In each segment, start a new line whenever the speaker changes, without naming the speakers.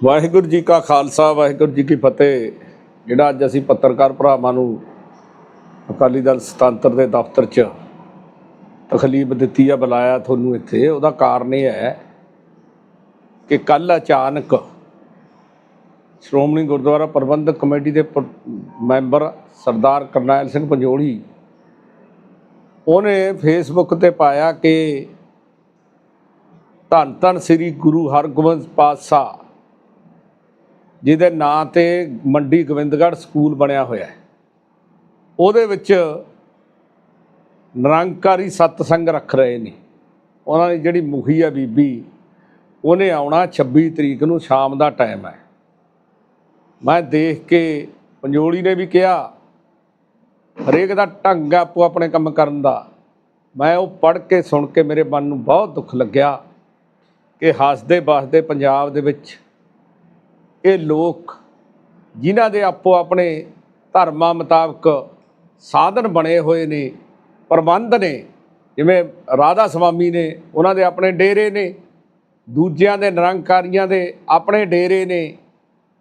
ਵਾਹਿਗੁਰੂ ਜੀ ਕਾ ਖਾਲਸਾ, ਵਾਹਿਗੁਰੂ ਜੀ ਕੀ ਫਤਿਹ। ਜਿਹੜਾ ਅੱਜ ਅਸੀਂ ਪੱਤਰਕਾਰ ਭਰਾਵਾਂ ਨੂੰ ਅਕਾਲੀ ਦਲ ਸੁਤੰਤਰ ਦੇ ਦਫ਼ਤਰ 'ਚ ਤਕਲੀਫ ਦਿੱਤੀ ਆ, ਬੁਲਾਇਆ ਤੁਹਾਨੂੰ ਇੱਥੇ, ਉਹਦਾ ਕਾਰਨ ਇਹ ਹੈ ਕਿ ਕੱਲ ਅਚਾਨਕ ਸ਼੍ਰੋਮਣੀ ਗੁਰਦੁਆਰਾ ਪ੍ਰਬੰਧਕ ਕਮੇਟੀ ਦੇ ਮੈਂਬਰ ਸਰਦਾਰ ਕਰਨੈਲ ਸਿੰਘ ਪੰਜੋਲੀ, ਉਹਨੇ ਫੇਸਬੁੱਕ ਤੇ ਪਾਇਆ ਕਿ ਧੰਨ ਧੰਨ ਸ੍ਰੀ ਗੁਰੂ ਹਰਗੋਬਿੰਦ ਪਾਤਸ਼ਾਹ ਜਿਹਦੇ ਨਾਂ ਤੇ ਮੰਡੀ ਗੋਬਿੰਦਗੜ੍ਹ ਸਕੂਲ ਬਣਿਆ ਹੋਇਆ ਹੈ। ਉਹਦੇ ਵਿੱਚ ਨਿਰੰਕਾਰੀ ਸਤਸੰਗ ਰੱਖ ਰਹੇ ਨੇ। ਉਹਨਾਂ ਦੀ ਜਿਹੜੀ ਮੁਖੀ ਆ ਬੀਬੀ, ਉਹਨੇ ਆਉਣਾ 26 ਤਰੀਕ ਨੂੰ ਸ਼ਾਮ ਦਾ ਟਾਈਮ ਹੈ। ਮੈਂ ਦੇਖ ਕੇ ਪੰਜੋਲੀ ਨੇ ਵੀ ਕਿਹਾ, ਹਰੇਕ ਦਾ ਢੰਗ ਆ ਆਪੋ ਆਪਣੇ ਕੰਮ ਕਰਨ ਦਾ। ਮੈਂ ਉਹ ਪੜ੍ਹ ਕੇ ਸੁਣ ਕੇ ਮੇਰੇ ਮਨ ਨੂੰ ਬਹੁਤ ਦੁੱਖ ਲੱਗਿਆ ਕਿ ਹੱਸਦੇ ਵਸਦੇ ਪੰਜਾਬ ਦੇ ਵਿੱਚ ਇਹ ਲੋਕ ਜਿਨ੍ਹਾਂ ਦੇ ਆਪੋ ਆਪਣੇ ਧਰਮਾਂ ਮੁਤਾਬਕ ਸਾਧਨ ਬਣੇ ਹੋਏ ਨੇ, ਪ੍ਰਬੰਧ ਨੇ, ਜਿਵੇਂ ਰਾਧਾ ਸਵਾਮੀ ਨੇ, ਉਹਨਾਂ ਦੇ ਆਪਣੇ ਡੇਰੇ ਨੇ, ਦੂਜਿਆਂ ਦੇ ਨਿਰੰਕਾਰੀਆਂ ਦੇ ਆਪਣੇ ਡੇਰੇ ਨੇ,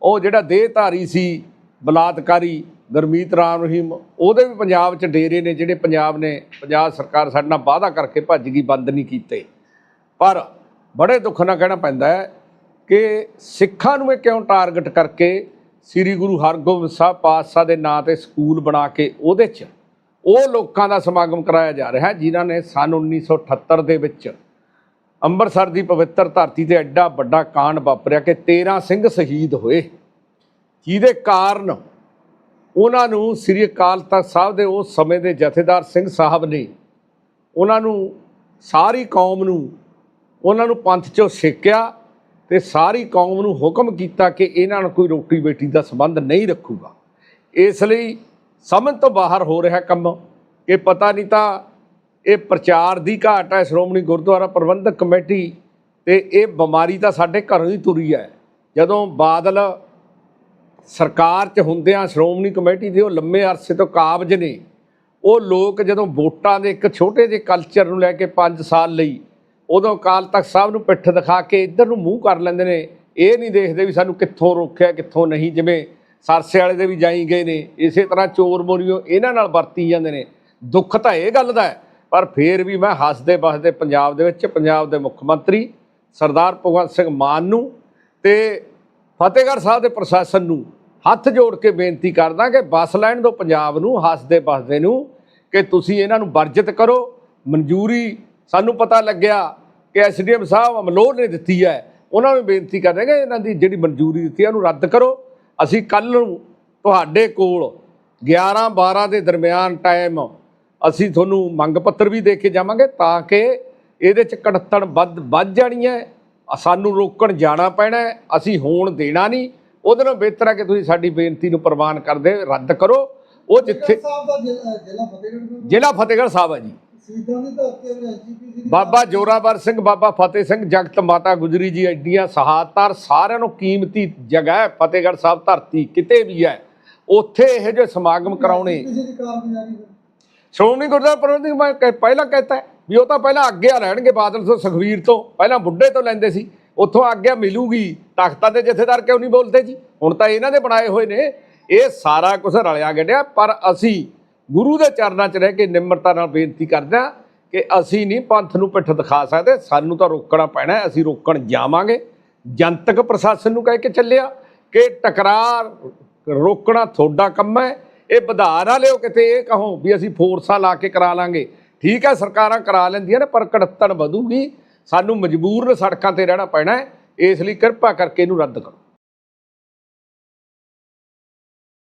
ਉਹ ਜਿਹੜਾ ਦੇਹਧਾਰੀ ਸੀ, ਬਲਾਤਕਾਰੀ ਗੁਰਮੀਤ ਰਾਮ ਰਹੀਮ, ਉਹਦੇ ਵੀ ਪੰਜਾਬ 'ਚ ਡੇਰੇ ਨੇ, ਜਿਹੜੇ ਪੰਜਾਬ ਨੇ, ਪੰਜਾਬ ਸਰਕਾਰ ਸਾਡੇ ਨਾਲ ਵਾਅਦਾ ਕਰਕੇ ਭੱਜ ਗਈ, ਬੰਦ ਨਹੀਂ ਕੀਤੇ। ਪਰ ਬੜੇ ਦੁੱਖ ਨਾਲ ਕਹਿਣਾ ਪੈਂਦਾ ਹੈ ਕਿ ਸਿੱਖਾਂ ਨੂੰ ਇਹ ਕਿਉਂ ਟਾਰਗੇਟ ਕਰਕੇ ਸ੍ਰੀ ਗੁਰੂ ਹਰਗੋਬਿੰਦ ਸਾਹਿਬ ਪਾਤਸ਼ਾਹ ਦੇ ਨਾਂ ਤੇ ਸਕੂਲ ਬਣਾ ਕੇ ਉਹਦੇ 'ਚ ਉਹ ਲੋਕਾਂ ਦਾ ਸਮਾਗਮ ਕਰਾਇਆ ਜਾ ਰਿਹਾ ਜਿਨ੍ਹਾਂ ਨੇ ਸਨ 1978 ਦੇ ਵਿੱਚ ਅੰਮ੍ਰਿਤਸਰ ਦੀ ਪਵਿੱਤਰ ਧਰਤੀ ਤੇ ਐਡਾ ਵੱਡਾ ਕਾਂਡ ਵਾਪਰਿਆ ਕਿ 13 ਸਿੰਘ ਸ਼ਹੀਦ ਹੋਏ। ਜਿਹਦੇ ਕਾਰਨ ਉਹਨਾਂ ਨੂੰ ਸ੍ਰੀ ਅਕਾਲ ਤਖਤ ਸਾਹਿਬ ਦੇ ਉਸ ਸਮੇਂ ਦੇ ਜਥੇਦਾਰ ਸਿੰਘ ਸਾਹਿਬ ਨੇ ਉਹਨਾਂ ਨੂੰ ਸਾਰੀ ਕੌਮ ਨੂੰ, ਉਹਨਾਂ ਨੂੰ ਪੰਥ ਚੋਂ ਛੇਕਿਆ ਤੇ ਸਾਰੀ ਕੌਮ ਨੂੰ ਹੁਕਮ ਕੀਤਾ ਕਿ ਇਹਨਾਂ ਨਾਲ ਕੋਈ ਰੋਟੀ ਬੇਟੀ ਦਾ ਸੰਬੰਧ ਨਹੀਂ ਰੱਖੂਗਾ। ਇਸ ਲਈ ਸਮਝ ਤੋਂ ਬਾਹਰ ਹੋ ਰਿਹਾ ਕੰਮ। ਇਹ ਪਤਾ ਨਹੀਂ ਤਾਂ ਇਹ ਪ੍ਰਚਾਰ ਦੀ ਘਾਟ ਹੈ, ਸ਼੍ਰੋਮਣੀ ਗੁਰਦੁਆਰਾ ਪ੍ਰਬੰਧਕ ਕਮੇਟੀ ਤੇ ਇਹ ਬਿਮਾਰੀ ਤਾਂ ਸਾਡੇ ਘਰੋਂ ਹੀ ਤੁਰੀ ਹੈ। ਜਦੋਂ ਬਾਦਲ ਸਰਕਾਰ 'ਚ ਹੁੰਦਿਆਂ ਸ਼੍ਰੋਮਣੀ ਕਮੇਟੀ ਦੇ ਉਹ ਲੰਮੇ ਅਰਸੇ ਤੋਂ ਕਾਬਜ ਨੇ। ਉਹ ਲੋਕ ਜਦੋਂ ਵੋਟਾਂ ਦੇ ਇੱਕ ਛੋਟੇ ਜਿਹੇ ਕਲਚਰ ਨੂੰ ਲੈ ਕੇ 5 ਸਾਲ ਲਈ ਉਦੋਂ ਅਕਾਲ ਤਖਤ ਸਾਹਿਬ ਨੂੰ ਪਿੱਠ ਦਿਖਾ ਕੇ ਇੱਧਰ ਨੂੰ ਮੂੰਹ ਕਰ ਲੈਂਦੇ ਨੇ। ਇਹ ਨਹੀਂ ਦੇਖਦੇ ਵੀ ਸਾਨੂੰ ਕਿੱਥੋਂ ਰੋਕਿਆ, ਕਿੱਥੋਂ ਨਹੀਂ, ਜਿਵੇਂ ਸਰਸੇ ਵਾਲੇ ਦੇ ਵੀ ਜਾਈ ਗਏ ਨੇ। ਇਸੇ ਤਰ੍ਹਾਂ ਚੋਰ ਮੋਰੀਓ ਇਹਨਾਂ ਨਾਲ ਵਰਤੀ ਜਾਂਦੇ ਨੇ। ਦੁੱਖ ਤਾਂ ਇਹ ਗੱਲ ਦਾ ਪਰ ਫੇਰ ਵੀ ਮੈਂ ਹੱਸਦੇ ਵਸਦੇ ਪੰਜਾਬ ਦੇ ਵਿੱਚ, ਪੰਜਾਬ ਦੇ ਮੁੱਖ ਮੰਤਰੀ ਸਰਦਾਰ ਭਗਵੰਤ ਸਿੰਘ ਮਾਨ ਨੂੰ ਤੇ ਫਤਿਹਗੜ੍ਹ ਸਾਹਿਬ ਦੇ ਪ੍ਰਸ਼ਾਸਨ ਨੂੰ ਹੱਥ ਜੋੜ ਕੇ ਬੇਨਤੀ ਕਰਦਾ ਕਿ ਬੱਸ ਲੈਣ ਦੋ ਪੰਜਾਬ ਨੂੰ ਹੱਸਦੇ ਵਸਦੇ ਨੂੰ ਕਿ ਤੁਸੀਂ ਇਹਨਾਂ ਨੂੰ ਵਰਜਿਤ ਕਰੋ। ਮਨਜ਼ੂਰੀ ਸਾਨੂੰ ਪਤਾ ਲੱਗਿਆ ਕਿ ਐਸਡੀਐਮ ਸਾਹਿਬ ਅਮਲੋਹ ਨੇ ਦਿੱਤੀ ਹੈ। ਉਹਨਾਂ ਨੂੰ ਬੇਨਤੀ ਕਰਦੇ ਕਿ ਇਹਨਾਂ ਦੀ ਜਿਹੜੀ ਮਨਜ਼ੂਰੀ ਦਿੱਤੀ ਹੈ ਉਹਨੂੰ ਰੱਦ ਕਰੋ। ਅਸੀਂ ਕੱਲ ਨੂੰ ਤੁਹਾਡੇ ਕੋਲ 11 12 ਦੇ ਦਰਮਿਆਨ ਟਾਈਮ ਅਸੀਂ ਤੁਹਾਨੂੰ ਮੰਗ ਪੱਤਰ ਵੀ ਦੇ ਕੇ ਜਾਵਾਂਗੇ ਤਾਂ ਕਿ ਇਹਦੇ ਚ ਕੜਤਣ ਵੱਧ ਵੱਧ ਜਾਣੀ ਹੈ। ਸਾਨੂੰ ਰੋਕਣ ਜਾਣਾ ਪੈਣਾ ਹੈ, ਅਸੀਂ ਹੋਣ ਦੇਣਾ ਨਹੀਂ। ਉਹਦੇ ਨਾਲੋਂ ਬਿਹਤਰ ਹੈ ਕਿ ਤੁਸੀਂ ਸਾਡੀ ਬੇਨਤੀ ਨੂੰ ਪ੍ਰਵਾਨ ਕਰਦੇ ਰੱਦ ਕਰੋ। ਉਹ ਜਿੱਥੇ
ਜ਼ਿਲ੍ਹਾ ਫਤਿਹਗੜ੍ਹ
ਸਾਹਿਬ ਹੈ ਜੀ।
ਸ਼ਹੀਦਾਂ ਦੀ ਧਰਤੀ ਤੇ ਐਸਜੀਪੀਸੀ ਦੀ
ਬਾਬਾ ਜੋਰਾਵਰ ਸਿੰਘ ਬਾਬਾ ਫਤਿਹ ਸਿੰਘ ਜਗਤ ਮਾਤਾ ਗੁਜਰੀ ਜੀ ਐਡੀਆਂ ਸ਼ਹਾਦਤਾਂ ਸਾਰਿਆਂ ਨੂੰ ਕੀਮਤੀ ਜਗ੍ਹਾ ਹੈ ਫਤਿਹਗੜ੍ਹ ਸਾਹਿਬ ਧਰਤੀ ਕਿਤੇ ਵੀ ਹੈ ਉੱਥੇ ਇਹ ਜਿਹੇ ਸਮਾਗਮ ਕਰਾਉਣੇ।
ਕਿਸੇ ਦੀ ਕਾਰਗੁਜ਼ਾਰੀ ਹੈ
ਸ਼੍ਰੋਮਣੀ ਗੁਰਦੁਆਰਾ ਪ੍ਰਬੰਧਕ ਮੈਂ ਕਹਿ- ਪਹਿਲਾਂ ਕਹਿਤਾ ਵੀ ਉਹ ਤਾਂ ਪਹਿਲਾਂ ਆਗਿਆ ਲੈਣਗੇ ਬਾਦਲ ਤੋਂ ਸੁਖਵੀਰ ਤੋਂ ਪਹਿਲਾਂ ਬੁੱਢੇ ਤੋਂ ਲੈਂਦੇ ਸੀ। ਉੱਥੋਂ ਆਗਿਆ ਮਿਲੂਗੀ ਤਖਤਾਂ ਦੇ ਜਥੇਦਾਰ ਕਿਉਂ ਨਹੀਂ ਬੋਲਦੇ ਜੀ? ਹੁਣ ਤਾਂ ਇਹਨਾਂ ਦੇ ਬਣਾਏ ਹੋਏ ਨੇ ਇਹ ਸਾਰਾ ਕੁਝ ਰਲਿਆ ਗੱਡਿਆ ਪਰ ਅਸੀਂ ਗੁਰੂ ਦੇ ਚਰਨਾਂ 'ਚ ਰਹਿ ਕੇ ਨਿਮਰਤਾ ਨਾਲ ਬੇਨਤੀ ਕਰਦੇ ਕਿ ਅਸੀਂ ਨਹੀਂ ਪੰਥ ਨੂੰ ਪਿੱਠ ਦਿਖਾ ਸਕਦੇ, ਸਾਨੂੰ ਤਾਂ ਰੋਕਣਾ ਪੈਣਾ ਅਸੀਂ ਰੋਕਣ ਜਾਵਾਂਗੇ। ਜਨਤਕ ਪ੍ਰਸ਼ਾਸਨ ਨੂੰ ਕਹਿ ਕੇ ਚੱਲਿਆ ਕਿ ਟਕਰਾਰ, ਰੋਕਣਾ ਤੁਹਾਡਾ ਕੰਮ ਹੈ, ਇਹ ਵਧਾ ਨਾ ਲਿਓ ਕਿਤੇ ਇਹ ਕਹੋ ਵੀ ਅਸੀਂ ਫੋਰਸਾਂ ਲਾ ਕੇ ਕਰਾ ਲਾਂਗੇ। ਠੀਕ ਹੈ, ਸਰਕਾਰਾਂ ਕਰਾ ਲੈਂਦੀਆਂ ਨੇ, ਪਰ ਕੜੱਤਣ ਵਧੂਗੀ, ਸਾਨੂੰ ਮਜਬੂਰਨ ਸੜਕਾਂ ਤੇ ਰਹਿਣਾ ਪੈਣਾ ਇਸ ਲਈ ਕਿਰਪਾ ਕਰਕੇ ਇਹਨੂੰ ਰੱਦ ਕਰੋ।